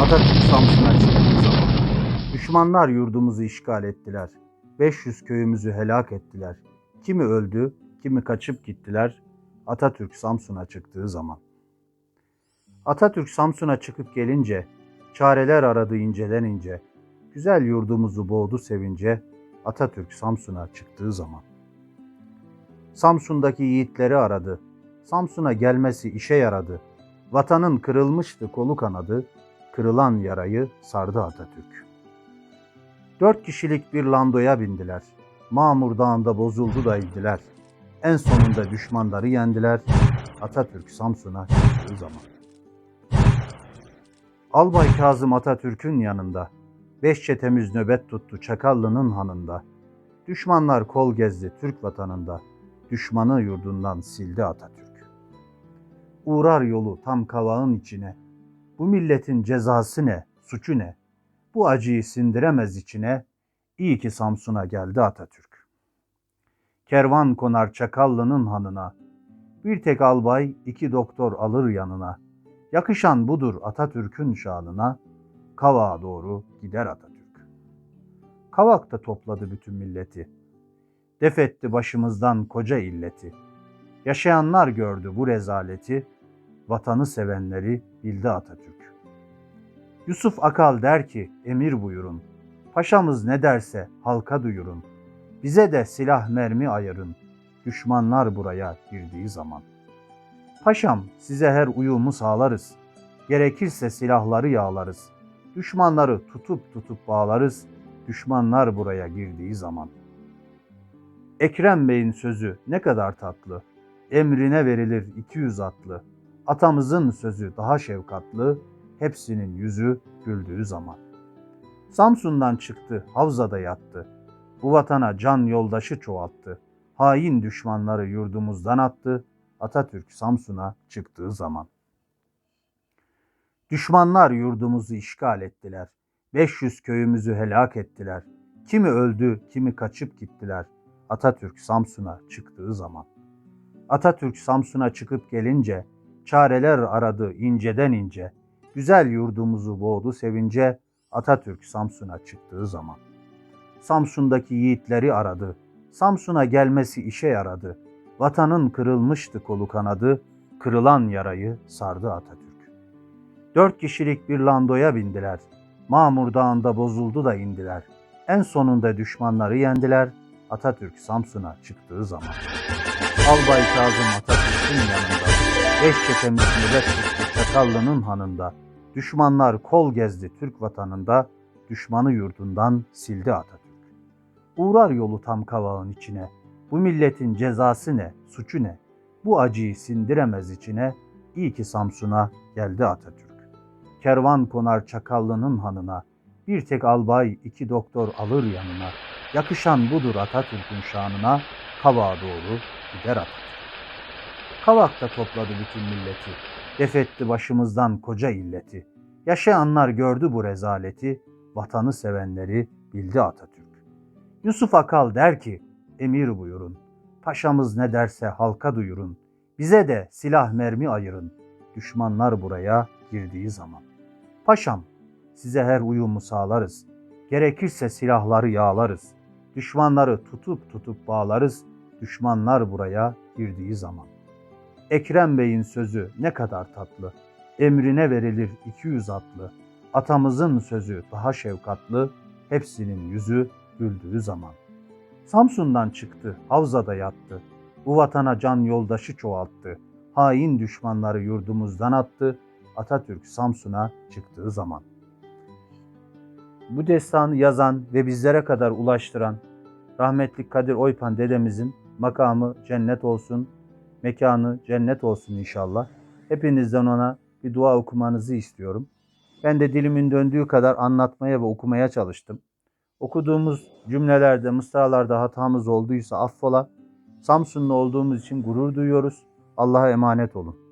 Atatürk Samsun'a çıktığı zaman düşmanlar yurdumuzu işgal ettiler. 500 köyümüzü helak ettiler. Kimi öldü, kimi kaçıp gittiler. Atatürk Samsun'a çıktığı zaman. Atatürk Samsun'a çıkıp gelince çareler aradı inceden ince. Güzel yurdumuzu boğdu sevince Atatürk Samsun'a çıktığı zaman. Samsun'daki yiğitleri aradı. Samsun'a gelmesi işe yaradı. Vatanın kırılmıştı kolu kanadı, kırılan yarayı sardı Atatürk. Dört kişilik bir landoya bindiler. Mamur Dağı'nda bozuldu da indiler. En sonunda düşmanları yendiler. Atatürk Samsun'a çıktığı zaman. Albay Kazım Atatürk'ün yanında. Beş çetemiz nöbet tuttu Çakallı'nın hanında. Düşmanlar kol gezdi Türk vatanında. Düşmanı yurdundan sildi Atatürk. Uğrar yolu tam kavağın içine. Bu milletin cezası ne, suçu ne? Bu acıyı sindiremez içine. İyi ki Samsun'a geldi Atatürk. Kervan konar Çakallı'nın hanına. Bir tek albay, iki doktor alır yanına. Yakışan budur Atatürk'ün şanına. Kavağa doğru gider Atatürk. Kavak da topladı bütün milleti. Def etti başımızdan koca illeti. Yaşayanlar gördü bu rezaleti. Vatanı sevenleri bildi Atatürk. Yusuf Akal der ki emir buyurun. Paşamız ne derse halka duyurun. Bize de silah mermi ayırın. Düşmanlar buraya girdiği zaman. Paşam size her uyumu sağlarız. Gerekirse silahları yağlarız. Düşmanları tutup tutup bağlarız. Düşmanlar buraya girdiği zaman. Ekrem Bey'in sözü ne kadar tatlı. Emrine verilir 200 atlı. Atamızın sözü daha şefkatlı. Hepsinin yüzü güldüğü zaman. Samsun'dan çıktı, Havza'da yattı. Bu vatana can yoldaşı çoğalttı. Hain düşmanları yurdumuzdan attı. Atatürk Samsun'a çıktığı zaman. Düşmanlar yurdumuzu işgal ettiler. 500 köyümüzü helak ettiler. Kimi öldü, kimi kaçıp gittiler. Atatürk Samsun'a çıktığı zaman. Atatürk Samsun'a çıkıp gelince çareler aradı inceden ince. Güzel yurdumuzu boğdu sevince Atatürk Samsun'a çıktığı zaman. Samsun'daki yiğitleri aradı. Samsun'a gelmesi işe yaradı. Vatanın kırılmıştı kolu kanadı, kırılan yarayı sardı Atatürk. Dört kişilik bir landoya bindiler. Mamur Dağı'nda bozuldu da indiler. En sonunda düşmanları yendiler. Atatürk Samsun'a çıktığı zaman. Albay Kazım Atatürk'ün yanında. Beş çetemiz nöbet tuttu Çakallı'nın hanında. Düşmanlar kol gezdi Türk vatanında. Düşmanı yurdundan sildi Atatürk. Uğrar yolu tam kavağın içine. Bu milletin cezası ne, suçu ne? Bu acıyı sindiremez içine. İyi ki Samsun'a geldi Atatürk. Kervan konar Çakallı'nın hanına. Bir tek albay, iki doktor alır yanına. Yakışan budur Atatürk'ün şanına. Kavağa doğru gider Atatürk. Kavak da topladı bütün milleti. Def etti başımızdan koca illeti. Yaşayanlar gördü bu rezaleti. Vatanı sevenleri bildi Atatürk. Yusuf Akal der ki, emir buyurun. Paşamız ne derse halka duyurun. Bize de silah mermi ayırın. Düşmanlar buraya girdiği zaman. Paşam, size her uyumu sağlarız. Gerekirse silahları yağlarız. Düşmanları tutup tutup bağlarız. Düşmanlar buraya girdiği zaman. Ekrem Bey'in sözü ne kadar tatlı. Emrine verilir 200 atlı. Atamızın sözü daha şefkatlı. Hepsinin yüzü güldüğü zaman. Samsun'dan çıktı, Havza'da yattı. Bu vatana can yoldaşı çoğalttı. Hain düşmanları yurdumuzdan attı. Atatürk Samsun'a çıktığı zaman. Bu destanı yazan ve bizlere kadar ulaştıran rahmetli Kadir Oypan dedemizin makamı cennet olsun, mekanı cennet olsun inşallah. Hepinizden ona bir dua okumanızı istiyorum. Ben de dilimin döndüğü kadar anlatmaya ve okumaya çalıştım. Okuduğumuz cümlelerde, mısralarda hatamız olduysa affola. Samsunlu olduğumuz için gurur duyuyoruz. Allah'a emanet olun.